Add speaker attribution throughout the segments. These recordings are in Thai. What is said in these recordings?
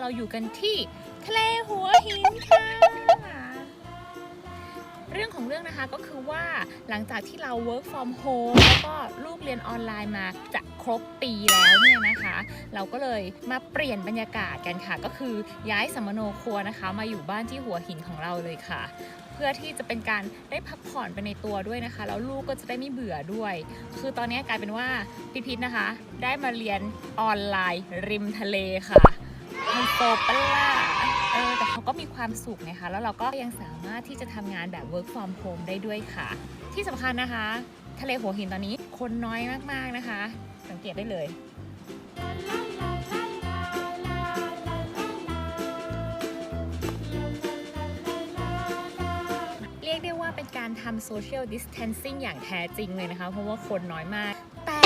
Speaker 1: เราอยู่กันที่ทะเลหัวหินค่ะ เรื่องของเรื่องนะคะก็คือว่าหลังจากที่เรา work from home แล้วก็ลูกเรียนออนไลน์มาจะครบปีแล้วเนี่ยนะคะ เราก็เลยมาเปลี่ยนบรรยากาศกันค่ะ ก็คือย้ายสัมมโนครัวนะคะ มาอยู่บ้านที่หัวหินของเราเลยค่ะเพื่อที่จะเป็นการได้พักผ่อนไปในตัวด้วยนะคะ แล้วลูกก็จะได้ไม่เบื่อด้วย คือตอนนี้กลายเป็นว่าพี่พิษนะคะ ได้มาเรียนออนไลน์ริมทะเลค่ะ โซปะล่ะเออแต่เขาก็มีความสุขนะคะ แล้วเราก็ยังสามารถที่จะทำงานแบบ work from home ได้ด้วยค่ะ ที่สำคัญนะคะ ทะเลหัวหินตอนนี้คนน้อยมากๆนะคะ สังเกตได้เลยเรียกได้ว่าเป็นการทำ social distancing อย่างแท้จริงเลยนะคะ เพราะว่าคนน้อยมาก แต่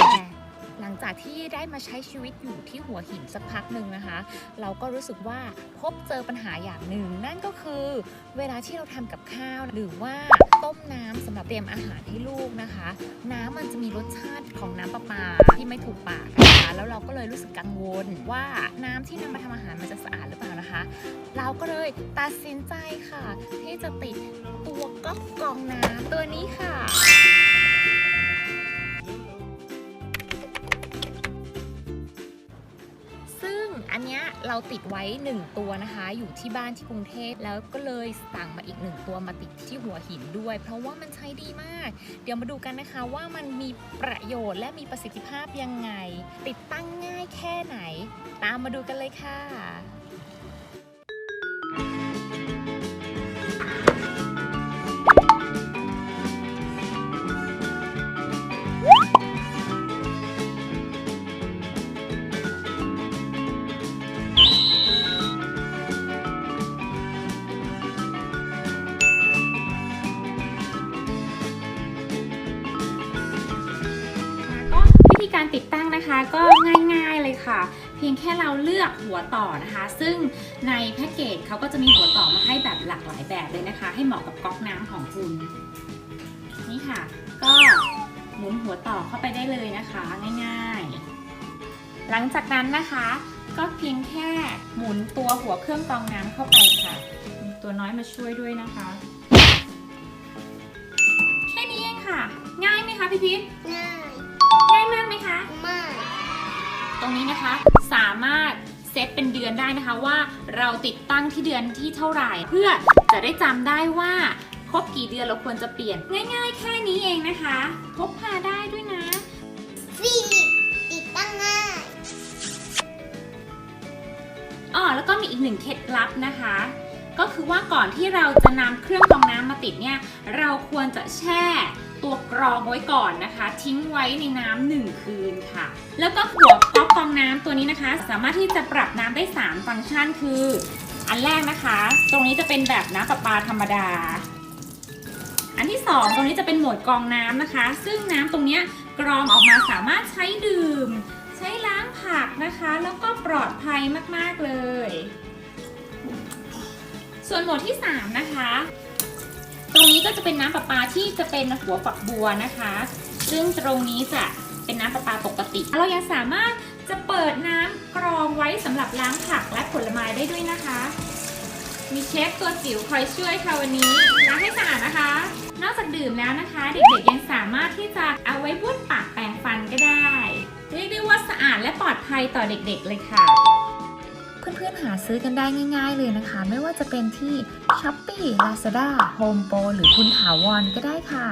Speaker 1: หลังจากที่ได้มาใช้ชีวิตอยู่ที่หัวหินสักพักหนึ่งนะคะ เราก็รู้สึกว่าพบเจอปัญหาอย่างหนึ่ง นั่นก็คือเวลาที่เราทำกับข้าวหรือว่าต้มน้ำสำหรับเตรียมอาหารให้ลูกนะคะ น้ำมันจะมีรสชาติของน้ำประปาที่ไม่ถูกปากนะคะแล้วเราก็เลยรู้สึกกังวลว่าน้ำที่นำมาทำอาหารมันจะสะอาดหรือเปล่านะคะ เราก็เลยตัดสินใจค่ะ ที่จะติดตัวก๊อกกรองน้ำตัวนี้ค่ะ อันเนี้ยเราติดไว้ 1 ตัวนะคะ อยู่ที่บ้านที่กรุงเทพแล้วก็เลยสั่งมาอีก 1 ตัวมาติดที่หัวหินด้วย เพราะว่ามันใช้ดีมาก เดี๋ยวมาดูกันนะคะว่ามันมีประโยชน์และมีประสิทธิภาพยังไง ติดตั้งง่ายแค่ไหน ตามมาดูกันเลยค่ะ
Speaker 2: ติดตั้งนะคะก็ง่ายๆเลยค่ะ เพียงแค่เราเลือกหัวต่อนะคะ ซึ่งในแพ็กเกจเขาก็จะมีหัวต่อมาให้แบบหลากหลายแบบเลยนะคะ ให้เหมาะกับก๊อกน้ำของคุณ นี่ค่ะ ก็หมุนหัวต่อเข้าไปได้เลยนะคะ ง่ายๆ หลังจากนั้นนะคะ ก็เพียงแค่หมุนตัวหัวเครื่องกรองน้ำเข้าไปค่ะมีตัวน้อยมาช่วยด้วยนะคะ แค่นี้เองค่ะ ง่ายไหมคะพี่พิษ
Speaker 3: ง่าย
Speaker 2: ง่ายมากไหมคะ
Speaker 3: มาก
Speaker 2: ตรงนี้นะคะ สามารถเซตเป็นเดือนได้นะคะว่าเราติดตั้งที่เดือนที่เท่าไหร่ เพื่อจะได้จำได้ว่าครบกี่เดือนเราควรจะเปลี่ยน ง่าย ๆ แค่นี้เองนะคะพกพาได้ด้วยนะ
Speaker 3: ฟิลิปติดตั้งง่าย
Speaker 2: อ๋อแล้วก็มีอีกหนึ่งเคล็ดลับนะคะ ก็คือว่าก่อนที่เราจะนำเครื่องกรองน้ำมาติดเนี่ย เราควรจะแช่ ตัวกรองไว้ก่อนนะคะ ทิ้งไว้ในน้ำหนึ่งคืนค่ะ แล้วก็หัวก๊อกกรองน้ำตัวนี้นะคะ สามารถที่จะปรับน้ำได้ 3 ฟังก์ชันคือ อันแรกนะคะ ตรงนี้จะเป็นแบบน้ำประปาธรรมดา อันที่ 2 ตรงนี้จะเป็นโหมดกรองน้ำนะคะ ซึ่งน้ำตรงนี้กรองออกมาสามารถใช้ดื่ม ใช้ล้างผักนะคะ แล้วก็ปลอดภัยมากๆเลย ส่วนโหมดที่ 3 นะคะ รงนี้ก็จะเป็นน้ำประปาที่จะเป็นหัวฝักบัวนะคะ ซึ่งตรงนี้จะเป็นน้ำประปาปกติ เรายังสามารถจะเปิดน้ำกรองไว้สำหรับล้างผักและผลไม้ได้ด้วยนะคะ มีเชฟตัวจิ๋วคอยช่วยค่ะวันนี้ล้างให้สะอาดนะคะ นอกจากดื่มแล้วนะคะ เด็กๆยังสามารถที่จะเอาไว้บ้วนปากแปรงฟันก็ได้ เรียกได้ว่าสะอาดและปลอดภัยต่อเด็กๆเลยค่ะ
Speaker 1: เพื่อนๆหาซื้อกันได้ง่าย ๆเลยนะคะ ไม่ว่าจะเป็นที่ Shopee Lazada Home Pro หรือคุณถาวรก็ได้ค่ะ